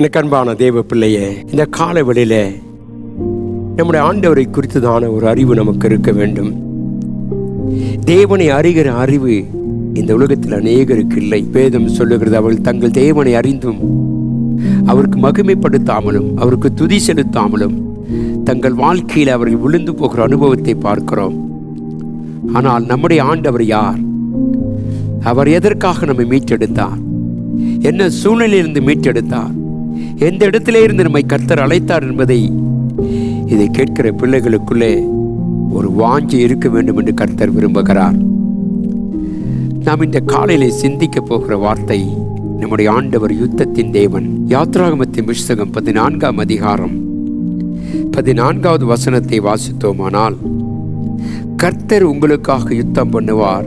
எனக்கு அன்பான தேவ பிள்ளையே இந்த கால வெளியில நம்முடைய ஆண்டவரை குறித்ததான ஒரு அறிவு நமக்கு இருக்க வேண்டும். தேவனை அறிகிற அறிவு இந்த உலகத்தில் அநேகருக்கு இல்லை. வேதம் சொல்லுகிறது அவர்கள் தங்கள் தேவனை அறிந்தும் அவருக்கு மகிமைப்படுத்தாமலும் அவருக்கு துதி செலுத்தாமலும் தங்கள் வாழ்க்கையில் அவர்கள் விழுந்து போகிற அனுபவத்தை பார்க்கிறோம். ஆனால் நம்முடைய ஆண்டவர் யார்? அவர் எதற்காக நம்மை மீட்டெடுத்தார்? என்ன சூழ்நிலையிலிருந்து மீட்டெடுத்தார்? எந்த இடத்திலே இருந்து நம்மை கர்த்தர் அழைத்தார் என்பதை இதை கேட்கிற பிள்ளைகளுக்குள்ளே ஒரு வாஞ்சி இருக்க வேண்டும் என்று கர்த்தர் விரும்புகிறார். நாம் இந்த காலையிலே சிந்திக்க போகிற வார்த்தை நம்முடைய ஆண்டவர் யுத்தத்தின் தேவன். யாத்ராகமத்தின் புஸ்தகம் பதினான்காம் அதிகாரம் பதினான்காவது வசனத்தை வாசித்தோமானால் கர்த்தர் உங்களுக்காக யுத்தம் பண்ணுவார்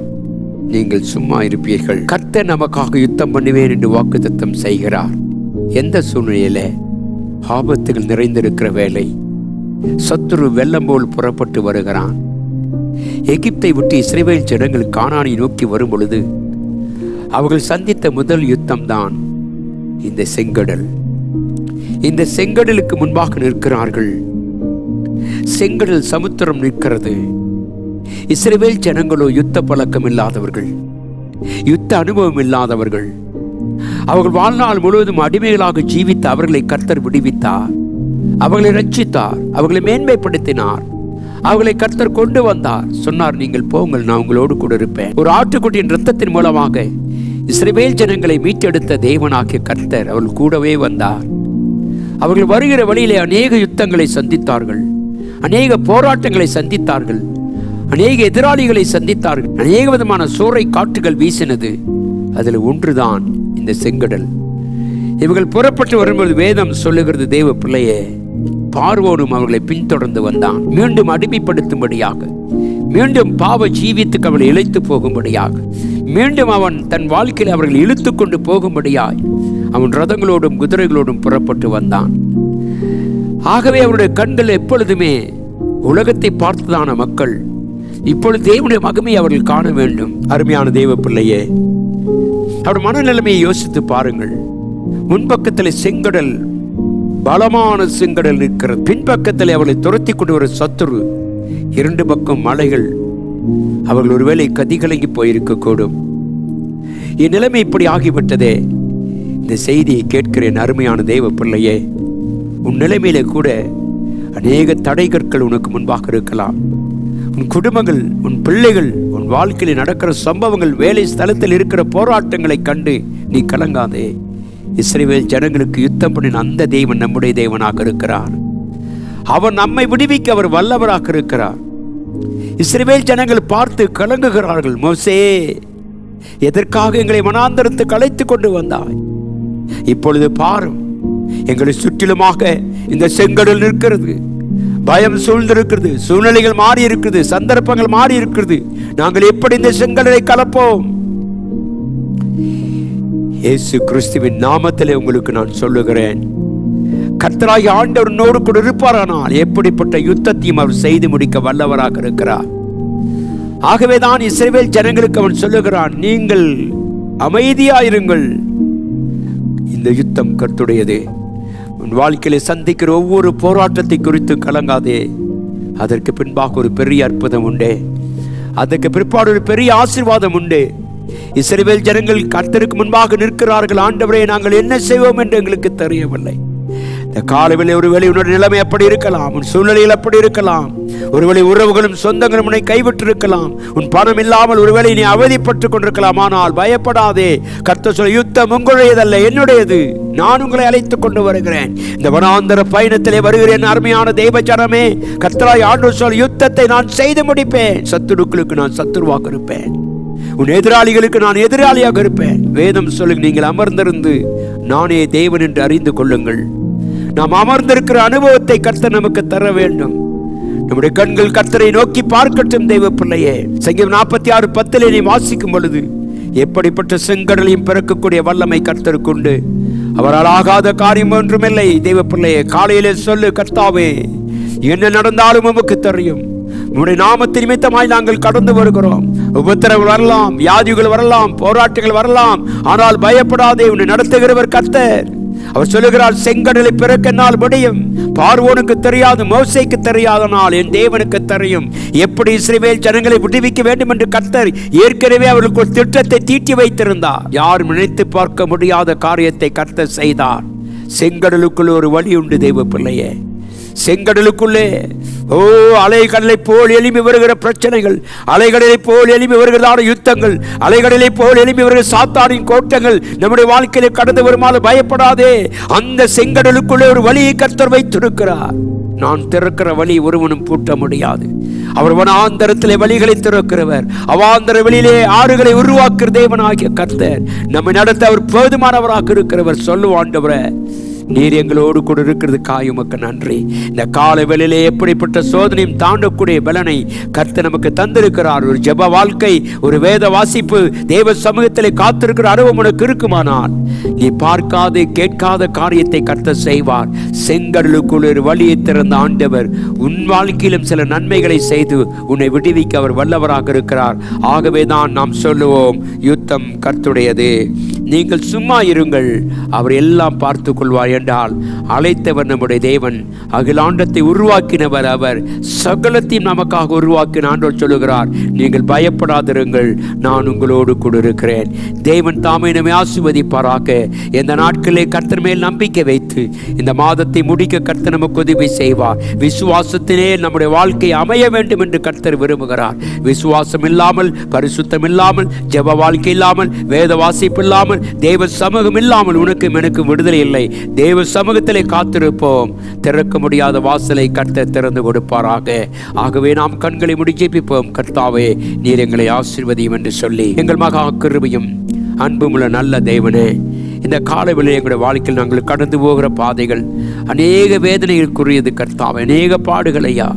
நீங்கள் சும்மா இருப்பீர்கள். கர்த்தர் நமக்காக யுத்தம் பண்ணுவேன் என்று வாக்குத்தத்தம் செய்கிறார். எந்த சூழ்நிலையில ஆபத்துகள் நிறைந்திருக்கிற வேலை சத்துரு வெள்ளம் போல் புறப்பட்டு வருகிறான். எகிப்தை விட்டு இஸ்ரேவேல் ஜனங்கள் காணானை நோக்கி வரும் பொழுது அவர்கள் சந்தித்த முதல் யுத்தம்தான் இந்த செங்கடல். இந்த செங்கடலுக்கு முன்பாக நிற்கிறார்கள். செங்கடல் சமுத்திரம் நிற்கிறது. இஸ்ரேவேல் ஜனங்களோ யுத்த பழக்கம் இல்லாதவர்கள் யுத்த அனுபவம் இல்லாதவர்கள் அவர்கள் வாழ்நாள் முழுவதும் அடிமைகளாக ஜீவித்த அவர்களை கர்த்தர் விடுவித்தார். அவர்களை ரட்சித்தார் அவர்களை மேன்மைப்படுத்தினார். அவர்களை கர்த்தர் கொண்டு வந்தார். சொன்னார் நீங்கள் போங்கள் நான் உங்களோடு கூட இருப்பேன். ஒரு ஆட்டுக்குட்டியின் ரத்தத்தின் மூலமாக இஸ்ரேல் ஜனங்களை மீட்டெடுத்த தேவனாகிய கர்த்தர் அவர்கள் கூடவே வந்தார். அவர்கள் வருகிற வழியிலே அநேக யுத்தங்களை சந்தித்தார்கள். அநேக போராட்டங்களை சந்தித்தார்கள். அநேக எதிராளிகளை சந்தித்தார்கள். அநேக விதமான சூறை காற்றுகள் வீசினது. அதில் ஒன்றுதான் இந்த செங்கடல். இவர்கள் புறப்பட்டு வரும்போது வேதம் சொல்லுகிறது தேவ பிள்ளையே பார்வோனும் அவர்களை பின்தொடர்ந்து வந்தான். மீண்டும் அடிமைப்படுத்தும்படியாக மீண்டும் பாவ ஜீவித்துக்கு அவளை இழைத்து போகும்படியாக மீண்டும் அவன் தன் வாழ்க்கையில் அவர்கள் இழுத்து கொண்டு போகும்படியாய் அவன் ரதங்களோடும் குதிரைகளோடும் புறப்பட்டு வந்தான். ஆகவே அவருடைய கண்கள் எப்பொழுதுமே உலகத்தை பார்த்ததான மக்கள். இப்பொழுது தேவனுடைய மகிமை அவர்கள் காண வேண்டும். அருமையான தேவ பிள்ளையே அவருடைய மனநிலைமையை யோசித்து பாருங்கள். முன்பக்கத்தில் செங்கடல் பலமான செங்கடல் இருக்கிறது பின்பக்கத்தில் அவளை துரத்தி கொண்டு வர சத்துரு இரண்டு பக்கம் மலைகள். அவர்கள் ஒருவேளை கதிகலங்கி போயிருக்கக்கூடும். என் நிலைமை இப்படி ஆகிவிட்டதே. இந்த செய்தியை கேட்கிறேன் அருமையான தெய்வ பிள்ளையே. உன் நிலைமையில கூட அநேக தடைகற்கள் உனக்கு முன்பாக இருக்கலாம். உன் குடும்பங்கள் உன் பிள்ளைகள் வாழ்க்கையில் நடக்கிற சம்பவங்கள் வேலை ஸ்தலத்தில் இருக்கிற போராட்டங்களை கண்டு நீ கலங்காதே. இஸ்ரேவேல் ஜனங்களுக்கு யுத்தம் பண்ணின அந்த தேவன் நம்முடைய தேவனாக இருக்கிறார். அவர் நம்மை விடுவிக்க அவர் வல்லவராக இருக்கிறார். இஸ்ரேவேல் ஜனங்கள் பார்த்து கலங்குகிறார்கள் மோசே எதற்காக எங்களை மனாந்தரத்துக்கு அழைத்து கொண்டு வந்தாய்? இப்பொழுது பாரும் எங்களை சுற்றிலுமாக இந்த செங்கடல் நிற்கிறது. பயம் சூழ்ந்திருக்கிறது சூழ்நிலைகள் மாறி இருக்குது சந்தர்ப்பங்கள் மாறி இருக்கிறது நாங்கள் எப்படி இந்த செங்கடலை கலப்போம்? இயேசு கிறிஸ்துவின் நாமத்திலே உங்களுக்கு நான் சொல்லுகிறேன். கர்த்தராகி ஆண்டவர் நோடு கூட இருப்பாரானால் எப்படிப்பட்ட யுத்தத்தையும் அவர் செய்து முடிக்க வல்லவராக இருக்கிறார். ஆகவே தான் இஸ்ரேல் ஜனங்களுக்கு அவன் சொல்லுகிறான் நீங்கள் அமைதியாயிருங்கள். இந்த யுத்தம் கர்த்துடையது. உன் வாழ்க்கையில சந்திக்கிற ஒவ்வொரு போராட்டத்தை குறித்து கலங்காதே. அதற்கு பின்பாக ஒரு பெரிய அற்புதம் உண்டே. அதற்கு பிற்பாடு ஒரு பெரிய ஆசீர்வாதம் உண்டு. இஸ்ரேல் ஜனங்கள் கர்த்தருக்கு முன்பாக நிற்கிறார்கள். ஆண்டவரே நாங்கள் என்ன செய்வோம் என்று எங்களுக்கு தெரியவில்லை. இந்த காலவில் ஒருவேளை உன்னுடைய நிலைமை அப்படி இருக்கலாம் உன் சூழ்நிலையில் அப்படி இருக்கலாம். ஒருவேளை உறவுகளும் சொந்தங்களும் உன்னை கைவிட்டிருக்கலாம். உன் பணம் இல்லாமல் ஒருவேளை நீ அவதிப்பட்டு கொண்டிருக்கலாம். ஆனால் பயப்படாதே. கர்த்த சொல்ல யுத்தம் உங்களுடையதல்ல என்னுடையது. நான் உங்களை அழைத்துக் கொண்டு வருகிறேன். இந்த வனாந்தர பயணத்திலே வருகிறேன் அருமையான தெய்வ ஜனமே கர்த்தராய் ஆண்டு சொல் யுத்தத்தை நான் செய்து முடிப்பேன். சத்துருக்களுக்கு நான் சத்துருவாக இருப்பேன். உன் எதிராளிகளுக்கு நான் எதிராளியாக இருப்பேன். வேதம் சொல்லுங்கள் நீங்கள் அமர்ந்திருந்து நானே தேவன் என்று அறிந்து கொள்ளுங்கள். நாம் அமர்ந்திருக்கிற அனுபவத்தை கர்த்தர் நமக்கு தர வேண்டும். நம்முடைய கண்கள் கர்த்தரை நோக்கி பார்க்கட்டும் தெய்வ பிள்ளையே. சங்கீதம் நாற்பத்தி ஆறு பத்தில் நீ வாசிக்கும் பொழுது எப்படிப்பட்ட செங்கடலையும் பிறக்கக்கூடிய வல்லமை கர்த்தருக்குண்டு அவரால் ஆகாத காரியம் ஒன்றுமில்லை. தெய்வ பிள்ளையே காலையிலே சொல்லு கர்த்தாவே என்ன நடந்தாலும் உமக்கு தெரியும். உம்முடைய நாமத்து நிமித்தமாய் நாங்கள் கடந்து வருகிறோம். உபத்திரவு வரலாம் வியாதிகள் வரலாம் போராட்டங்கள் வரலாம். ஆனால் பயப்படாதே உன்னை நடத்துகிறவர் கர்த்தர். அவர் சொல்லுகிறார் செங்கடலை பிறக்க நாள் முடியும். பார்வோனுக்கு தெரியாது மோசைக்கு தெரியாத. நாள் என் தேவனுக்கு தெரியும். எப்படி இஸ்ரேல் ஜனங்களை விடுவிக்க வேண்டும் என்று கர்த்தர் ஏற்கனவே அவர்களுக்கு ஒரு திட்டத்தை தீட்டி வைத்திருந்தார். யாரும் நினைத்து பார்க்க முடியாத காரியத்தை கர்த்தர் செய்தார். செங்கடலுக்குள் ஒரு வழி உண்டு தெய்வ பிள்ளையே செங்கடலுக்குள்ளே. ஓ அலைகடலை போல் எழும்பி வருகிற பிரச்சனைகள் அலைகடலை போல் எழும்பி வருகிறதான யுத்தங்கள் அலைகடலை போல் எழும்பி வருகிற சாத்தானின் கோட்டங்கள் நம்முடைய வாழ்க்கையில கடந்து வருமாறு பயப்படாதே. அந்த செங்கடலுக்குள்ளே ஒரு வழியை கர்த்தர் வைத்திருக்கிறார். நான் திறக்கிற வழி ஒருவனும் பூட்ட முடியாது. அவர் வனாந்தரத்திலே வழிகளை திறக்கிறவர். அவாந்தர வெளியிலே ஆறுகளை உருவாக்குற தேவனாகிய கர்த்தர் நம்மை நடத்த அவர் போதுமானவராக இருக்கிறவர். சொல்லுவாண்டவரை நீர் எங்களோடு கூட இருக்கிறது காயுமக்கு நன்றி. இந்த கால வேளையிலே எப்படிப்பட்ட சோதனையும் தாண்டக்கூடிய பலனை கர்த்த நமக்கு தந்திருக்கிறார். ஒரு ஜெப வாழ்க்கை ஒரு வேத வாசிப்பு தேவ சமூகத்திலே காத்திருக்கிற அனுபவம் உனக்கு இருக்குமானால் நீ பார்க்காது கேட்காத காரியத்தை கர்த்த செய்வார். செங்கடலுக்குள் ஒரு வழியை திறந்த ஆண்டவர் உன் வாழ்க்கையிலும் சில நன்மைகளை செய்து உன்னை விடுவிக்க அவர் வல்லவராக இருக்கிறார். ஆகவே தான் நாம் சொல்லுவோம் யுத்தம் கர்த்துடையது. நீங்கள் சும்மா இருங்கள். அவர் எல்லாம் பார்த்து கொள்வார் என்றால் அழைத்தவர் நம்முடைய தேவன். அகிலாண்டத்தை உருவாக்கினவர் அவர். சகலத்தையும் நமக்காக உருவாக்கின ஆண்டவர் சொல்லுகிறார் நீங்கள் பயப்படாதிருங்கள் நான் உங்களோடு கூட இருக்கிறேன். தேவன் தாமே நம்மை ஆசிர்வதிப்பாராக. இந்த நாட்களே கர்த்தர் மேல் நம்பிக்கை வைத்து இந்த மாதத்தை முடிக்க கர்த்தர் நமக்கு உதவி செய்வார். விசுவாசத்திலே நம்முடைய வாழ்க்கை அமைய வேண்டும் என்று கர்த்தர் விரும்புகிறார். விசுவாசம் இல்லாமல் பரிசுத்தம் இல்லாமல் ஜெப வாழ்க்கை இல்லாமல் வேத வாசிப்பு இல்லாமல் தேவ சமூகம் இல்லாமல் உனக்கும் எனக்கும் விடுதலை இல்லை. தேவ சமூகத்திலே காத்திருப்போம். திறக்க முடியாத வாசலை கர்த்த திறந்து கொடுப்பாராக. ஆகவே நாம் கண்களை முடி கர்த்தாவே நீர் எங்களை ஆசிர்வதியும் என்று சொல்லி எங்கள் மகா கிருபையும் அன்புமுள்ள நல்ல தேவனே இந்த காலவெளியில் எங்களுடைய வாழ்க்கையில் நாங்கள் கடந்து போகிற பாதைகள் அநேக வேதனைகளுக்குரியது கர்த்தாவை அநேக பாடுகள் ஐயா.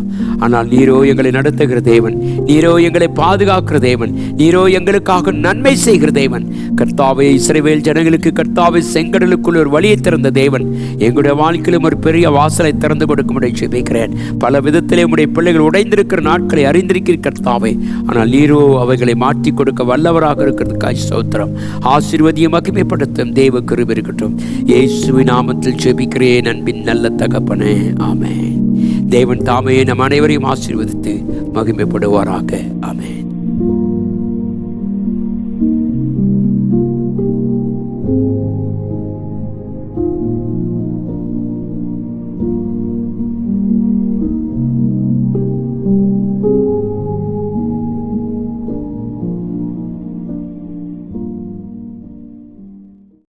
ஆனால் நீரோ எங்களை நடத்துகிற தேவன் நீரோ எங்களை பாதுகாக்கிற தேவன் நீரோ எங்களுக்காக நன்மை செய்கிற தேவன். கர்த்தாவை இஸ்ரேவேல் ஜனங்களுக்கு கர்த்தாவை செங்கடலுக்குள் ஒரு வழியை திறந்த தேவன். எங்களுடைய வாழ்க்கையிலும் ஒரு பெரிய வாசலை திறந்து கொடுக்கும்படி ஜெபிக்கிறேன். பல விதத்திலே உடைய பிள்ளைகள் உடைந்திருக்கிற நாட்களை அறிந்திருக்கிற கர்த்தாவை. ஆனால் நீரோ அவைகளை மாற்றி கொடுக்க வல்லவராக இருக்கிறதுக்காய் சோத்திரம் ஆசீர்வதியை மகிமைப்படுத்தும் தேவன். தேவ கிருபை இருக்கட்டும். இயேசுவி நாமத்தில் ஜெபிக்கிறேன் அன்பின் நல்ல தகப்பனே. ஆமே தேவன் தாமே நம் அனைவரையும் ஆசீர்வதித்து மகிமைப்படுவாராக. ஆமே